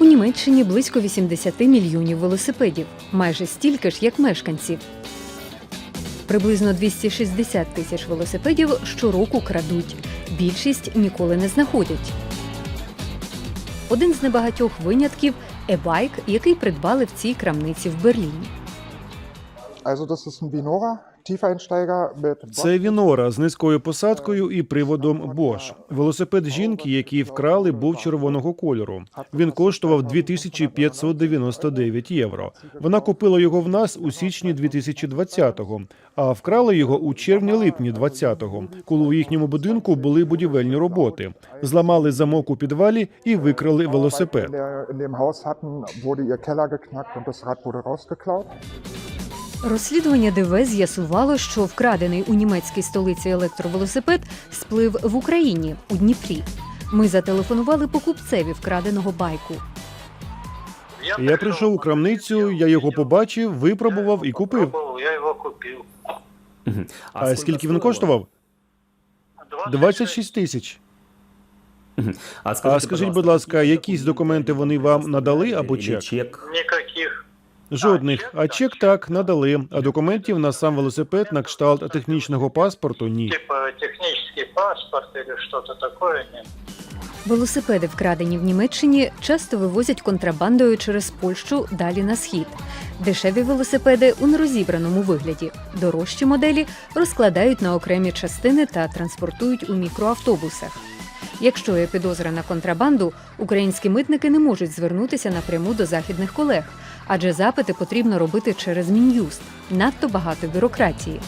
У Німеччині близько 80 мільйонів велосипедів, майже стільки ж, як мешканців. Приблизно 260 тисяч велосипедів щороку крадуть. Більшість ніколи не знаходять. Один з небагатьох винятків e-bike, який придбали в цій крамниці в Берліні. Also das ist ein mit Це Вінора з низькою посадкою і приводом Bosch. Велосипед жінки, який вкрали, був червоного кольору. Він коштував 2599 євро. Вона купила його в нас у січні 2020-го, а вкрали його у червні-липні 20-го, коли у їхньому будинку були будівельні роботи. Зламали замок у підвалі і викрали велосипед. Розслідування ДВ з'ясувало, що вкрадений у німецькій столиці електровелосипед сплив в Україні у Дніпрі. Ми зателефонували покупцеві вкраденого байку. Я прийшов у крамницю, я його побачив, випробував і купив. Я його купив. А скільки він коштував? 26 тисяч. А скажіть, будь ласка, якісь документи вони вам надали або чек? Ніяких. Жодних. А чек так надали. А документів на сам велосипед на кшталт технічного паспорту ні. Типа технічний паспорт или что-то такое нет. Велосипеди, вкрадені в Німеччині, часто вивозять контрабандою через Польщу далі на схід. Дешеві велосипеди у нерозібраному вигляді. Дорожчі моделі розкладають на окремі частини та транспортують у мікроавтобусах. Якщо є підозра на контрабанду, українські митники не можуть звернутися напряму до західних колег, адже запити потрібно робити через мін'юст. Надто багато бюрократії.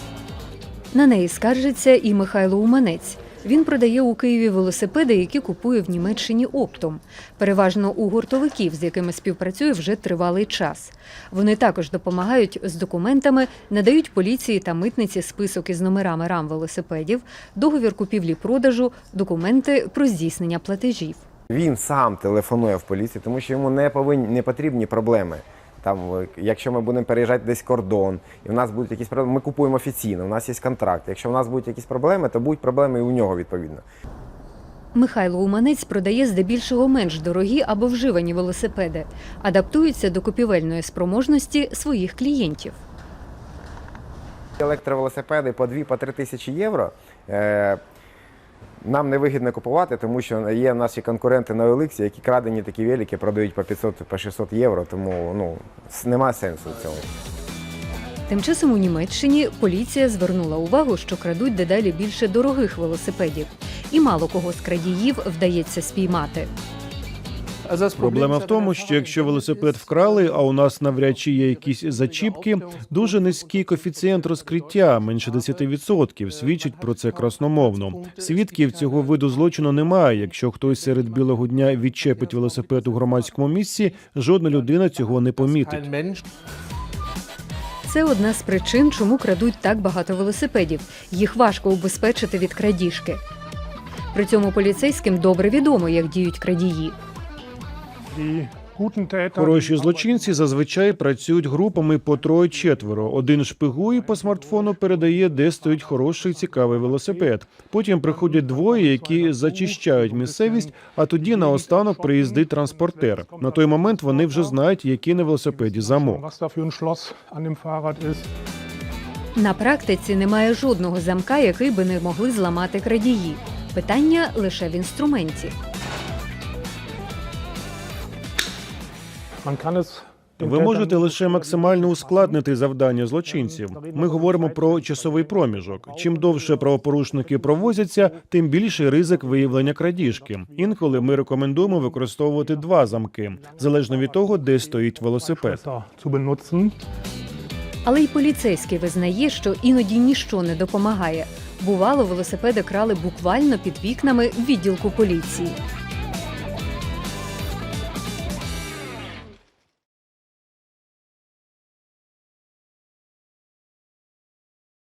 На неї скаржиться і Михайло Уманець. Він продає у Києві велосипеди, які купує в Німеччині оптом, переважно у гуртовиків, з якими співпрацює вже тривалий час. Вони також допомагають з документами, надають поліції та митниці список із номерами рам велосипедів, договір купівлі-продажу, документи про здійснення платежів. Він сам телефонує в поліцію, тому що йому не повинні не потрібні проблеми. Там, е, якщо ми будемо переїжджати десь кордон, і в нас будуть якісь проблеми, ми купуємо офіційно, у нас є контракт. Якщо в нас будуть якісь проблеми, то будуть проблеми і у нього відповідно. Михайло Уманець продає здебільшого менш дорогі або вживані велосипеди, адаптуються до купівельної спроможності своїх клієнтів. Електровелосипеди по 2-3 тисячі євро. Нам не вигідно купувати, тому що є наші конкуренти на OLX, які крадені такі велики продають по 500 по 600 євро, тому ну, нема сенсу в цьому. Тим часом у Німеччині поліція звернула увагу, що крадуть дедалі більше дорогих велосипедів, і мало кого з крадіїв вдається спіймати. Проблема в тому, що якщо велосипед вкрали, а у нас навряд чи є якісь зачіпки, дуже низький коефіцієнт розкриття, менше 10%, свідчить про це красномовно. Свідків цього виду злочину немає. Якщо хтось серед білого дня відчепить велосипед у громадському місці, жодна людина цього не помітить. Це одна з причин, чому крадуть так багато велосипедів. Їх важко убезпечити від крадіжки. При цьому поліцейським добре відомо, як діють крадії. Хороші злочинці зазвичай працюють групами по троє-четверо. Один шпигує по смартфону, передає, де стоїть хороший цікавий велосипед. Потім приходять двоє, які зачищають місцевість. А тоді наостанок приїздить транспортер. На той момент вони вже знають, який на велосипеді замок. На практиці немає жодного замка, який би не могли зламати крадії. Питання лише в інструменті. Ви можете лише максимально ускладнити завдання злочинців. Ми говоримо про часовий проміжок. Чим довше правопорушники провозяться, тим більший ризик виявлення крадіжки. Інколи ми рекомендуємо використовувати два замки, залежно від того, де стоїть велосипед. Але й поліцейський визнає, що іноді ніщо не допомагає. Бувало, велосипеди крали буквально під вікнами відділку поліції.